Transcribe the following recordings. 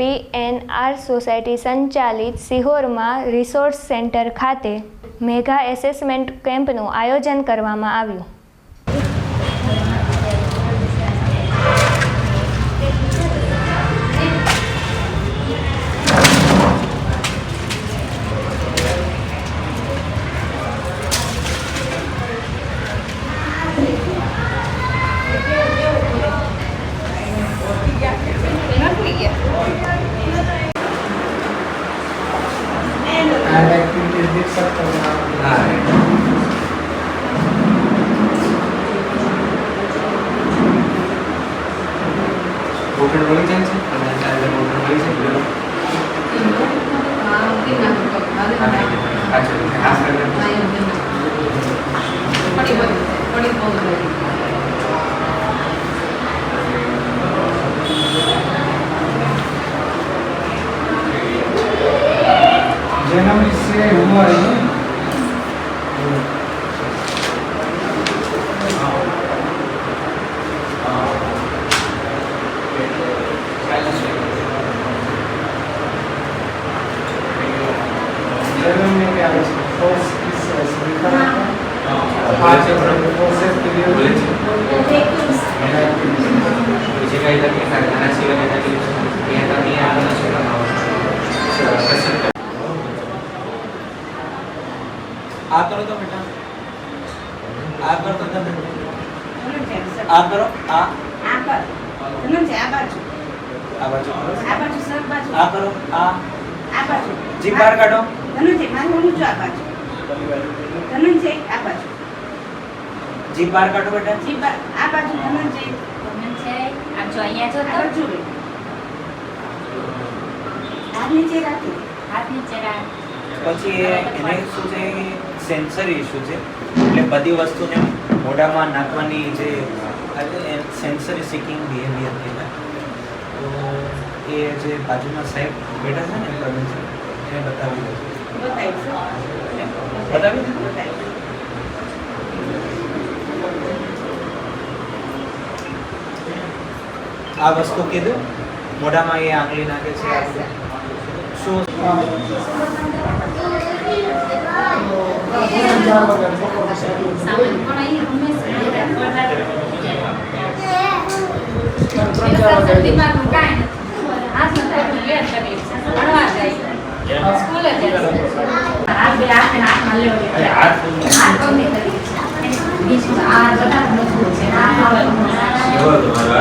PNR society સંચાલિત સિહોરમાં resource centre ખાતે મેગા એસેસમેન્ટ કેમ્પનું આયોજન કરવામાં આવ્યું. બોટલ મળી જાય છે અને ચાર્જર બોટલ મળી છે પેલો અચ્છા ખાસ છે કરવાનું આ કરો તો બેટા આ કરો તો તમે આ કરો આ આ બાજુ આ કરો આ જીભ બહાર કાઢો જીભ બહાર કાઢો બેટા પછી એ- એને શું છે સેન્સરી ઇશ્યુ છે. એટલે બધી વસ્તુને મોઢામાં નાખવાની જે સેન્સરી સિકિંગ બિહેવિયર કહેવાય તો એ જે બાજુમાં સાહેબ બેઠા છે ને પ્રવીણ એને બતાવી દો. બતાવી દીધું આ વસ્તુ કીધું. મોઢામાં એ આંગળી નાખે છે. આ બધું.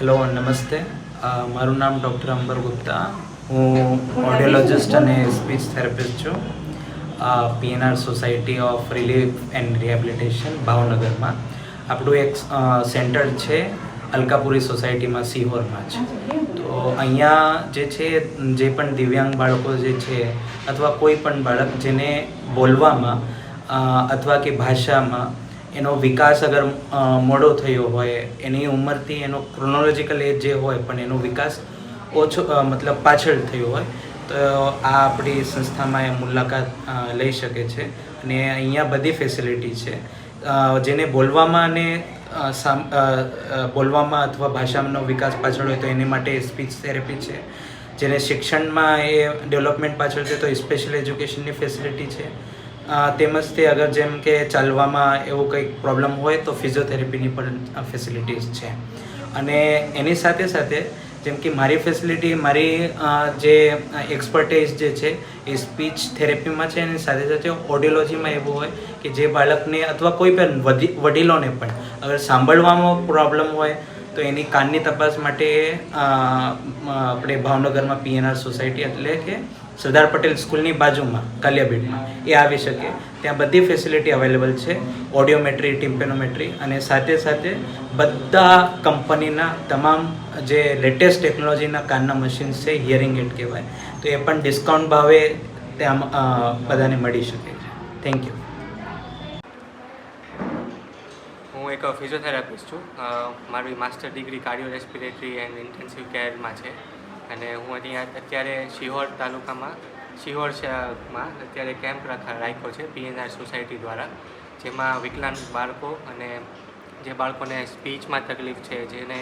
હેલો નમસ્તે. મારું નામ ડૉક્ટર અંબર ગુપ્તા. હું ઓડિયોલોજિસ્ટ અને સ્પીચ થેરાપિસ્ટ છું. PNR society of relief and rehabilitation ભાવનગરમાં. આપણું એક સેન્ટર છે અલકાપુરી સોસાયટીમાં સિહોરમાં છે તો અહીંયા જે છે જે પણ દિવ્યાંગ બાળકો જે છે અથવા કોઈ પણ બાળક જેને બોલવામાં અથવા કે ભાષામાં એનો વિકાસ અગર મોડો થયો હોય, એની ઉંમરથી એનો ક્રોનોલોજીકલ એજ જે હોય, પણ એનો વિકાસ ઓછો મતલબ પાછળ થયો હોય, તો આ આપણી સંસ્થામાં એ મુલાકાત લઈ શકે છે. અને અહીંયા બધી ફેસિલિટી છે. જેને બોલવામાં અને બોલવામાં અથવા ભાષાનો વિકાસ પાછળ હોય તો એની માટે સ્પીચ થેરેપી છે. જેને શિક્ષણમાં એ ડેવલપમેન્ટ પાછળ છે, તો સ્પેશિયલ એજ્યુકેશનની ફેસિલિટી છે. તેમજ તે અગર જેમ કે ચાલવામાં એવું કંઈક પ્રોબ્લેમ હોય તો ફિઝિયોથેરેપીની પણ ફેસિલિટીઝ છે. અને એની સાથે સાથે જેમ કે મારી ફેસિલિટી મારી જે એક્સપર્ટાઇઝ જે છે એ સ્પીચ થેરેપીમાં છે. અને સાથે સાથે ઓડિયોલોજીમાં એવું હોય કે જે બાળકને અથવા કોઈ પણ વડીલોને પણ અગર સાંભળવામાં પ્રોબ્લેમ હોય તો એની કાનની તપાસ માટે આપણે ભાવનગરમાં પીએનઆર સોસાયટી એટલે કે સરદાર પટેલ સ્કૂલની બાજુમાં, કાલિયાબીટમાં. એ આવી શકે. ત્યાં બધી ફેસિલિટી અવેલેબલ છે. ઓડિયોમેટ્રી ટિમ્પેનોમેટ્રી અને સાથે સાથે બધા કંપનીના તમામ જે લેટેસ્ટ ટેકનોલોજીના કાનના મશીન્સ છે હિયરિંગ એડ કહેવાય. તો એ પણ ડિસ્કાઉન્ટ ભાવે ત્યાં બધાને મળી શકે છે. થેન્ક યુ હું એક ફિઝિયોથેરાપિસ્ટ છું. મારી master degree cardio respiratory and intensive કેરમાં છે. અને હું અહીંયા અત્યારે શિહોર તાલુકામાં, શિહોર શહેરમાં અત્યારે કેમ્પ રાખા, રાખ્યો છે પીએનઆર સોસાયટી દ્વારા, જેમાં વિકલાંગ બાળકો અને જે બાળકોને સ્પીચમાં તકલીફ છે, જેને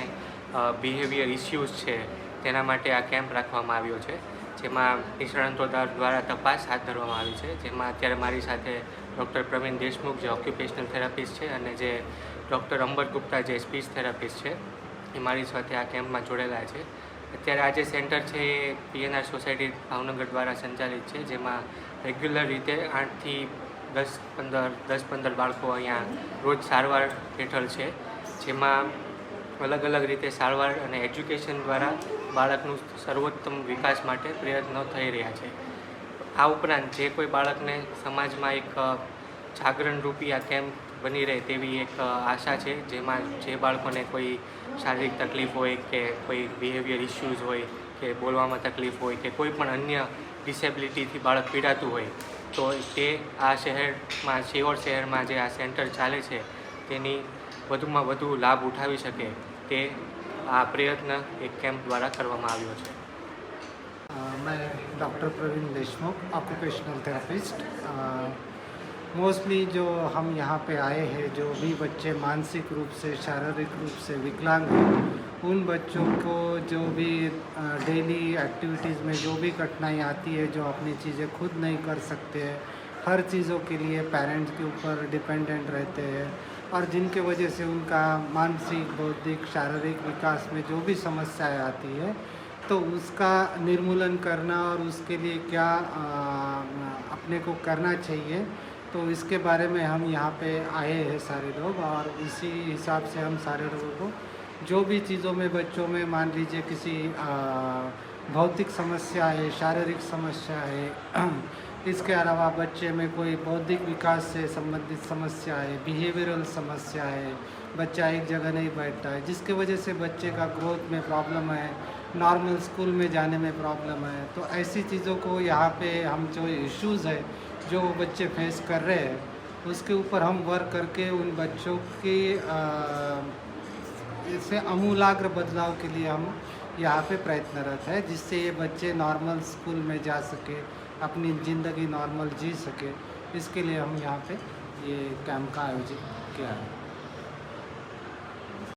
બિહેવિયર ઇસ્યુઝ છે, તેના માટે આ કેમ્પ રાખવામાં આવ્યો છે. જેમાં નિષ્ણાંતો દ્વારા તપાસ હાથ ધરવામાં આવી છે. જેમાં અત્યારે મારી સાથે ડૉક્ટર પ્રવીણ દેશમુખ, જે ઓક્યુપેશનલ થેરાપિસ્ટ છે, અને જે ડૉક્ટર અંબર ગુપ્તા, જે સ્પીચ થેરાપિસ્ટ છે, એ મારી સાથે આ કેમ્પમાં જોડેલા છે. અત્યારે આ જે સેન્ટર છે એ પીએનઆર સોસાયટી ભાવનગર દ્વારા સંચાલિત છે, જેમાં રેગ્યુલર રીતે આઠથી દસ પંદર દસ પંદર બાળકો અહીંયા રોજ સારવાર હેઠળ છે, જેમાં અલગ અલગ રીતે સારવાર અને એજ્યુકેશન દ્વારા બાળકનું સર્વોત્તમ વિકાસ માટે પ્રયત્નો થઈ રહ્યા છે. આ ઉપરાંત જે કોઈ બાળકને સમાજમાં એક જાગરણ રૂપી આ કેમ્પ બની રહે તેવી એક અ, આશા છે જેમાં જે બાળકોને કોઈ શારીરિક તકલીફ હોય કે કોઈ બિહેવિયર ઇસ્યુઝ હોય કે બોલવામાં તકલીફ હોય કે કોઈ પણ અન્ય ડિસેબિલિટીથી બાળક પીડાતું હોય તો તે આ શહેરમાં શિહોર શહેરમાં જે આ સેન્ટર ચાલે છે તેની વધુમાં વધુ લાભ ઉઠાવી શકે તે આ પ્રયત્ન એક કેમ્પ દ્વારા કરવામાં આવ્યો છે अ, मैं doctor Praveen Deshmukh occupational therapist mostly जो हम यहाँ पे आए हैं जो भी बच्चे मानसिक रूप से शारीरिक रूप से विकलांग हैं उन बच्चों को जो भी डेली एक्टिविटीज़ में जो भी कठिनाई आती है जो अपनी चीज़ें खुद नहीं कर सकते हैं हर चीज़ों के लिए पेरेंट्स के ऊपर डिपेंडेंट रहते हैं। और जिनके वजह से उनका मानसिक बौद्धिक शारीरिक विकास में जो भी समस्याएँ आती है तो उसका निर्मूलन करना और उसके लिए क्या अ, अपने को करना चाहिए तो इसके बारे में हम यहाँ पे आए हैं सारे लोग और इसी हिसाब से हम सारे लोगों को जो भी चीज़ों में, बच्चों में, मान लीजिए किसी भौतिक समस्या है, शारीरिक समस्या है, इसके अलावा बच्चे में कोई बौद्धिक विकास से संबंधित समस्या है बिहेवियरल समस्या है, बच्चा एक जगह नहीं बैठता है, जिसके वजह से बच्चे का ग्रोथ में प्रॉब्लम है नॉर्मल स्कूल में जाने में प्रॉब्लम है तो ऐसी चीज़ों को यहाँ पे हम जो इश्यूज़ है जो बच्चे फेस कर रहे हैं, उसके ऊपर हम वर्क करके उन बच्चों की इससे अमूलाग्र बदलाव के लिए हम यहाँ पे प्रयत्नरत है, जिससे ये बच्चे नॉर्मल स्कूल में जा सके, अपनी ज़िंदगी नॉर्मल जी सके। इसके लिए हम यहाँ पे ये कैंप का आयोजित किया है।